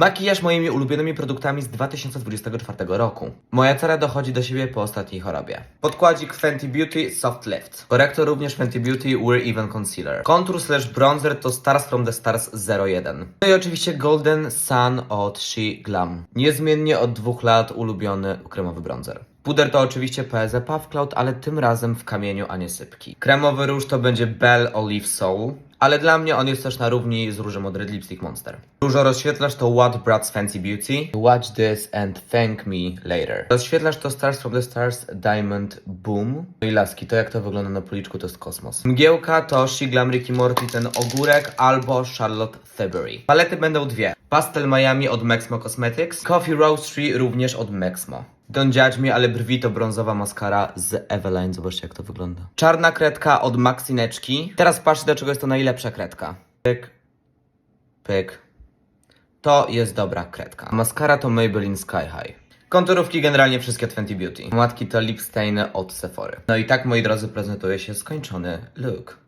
Makijaż moimi ulubionymi produktami z 2024 roku. Moja cera dochodzi do siebie po ostatniej chorobie. Podkładzik Fenty Beauty Soft Lift. Korektor również Fenty Beauty Wear Even Concealer. Kontur slash bronzer to Stars from the Stars 01. No i oczywiście Golden Sun od She Glam. Niezmiennie od dwóch lat ulubiony kremowy bronzer. Puder to oczywiście PZ Puff Cloud, ale tym razem w kamieniu, a nie sypki. Kremowy róż to będzie Belle Olive Soul, ale dla mnie on jest też na równi z różem od Red Lipstick Monster. Różo rozświetlacz to What Bratz Fancy Beauty. Watch this and thank me later. Rozświetlacz to Stars from the Stars Diamond Boom. No i laski, to jak to wygląda na policzku to jest kosmos. Mgiełka to She Glam Ricky Morty, ten ogórek albo Charlotte Tilbury. Palety będą dwie. Pastel Miami od Maxmo Cosmetics. Coffee Roastery również od Maxmo. Don't judge me, ale brwi to brązowa maskara z Eveline. Zobaczcie jak to wygląda. Czarna kredka od Maxineczki. Teraz patrzcie do czego jest to najlepsza kredka. Pyk. Pyk. To jest dobra kredka. Maskara to Maybelline Sky High. Konturówki generalnie wszystkie Fenty Beauty. Matki to lip stainy od Sephory. No i tak moi drodzy prezentuje się skończony look.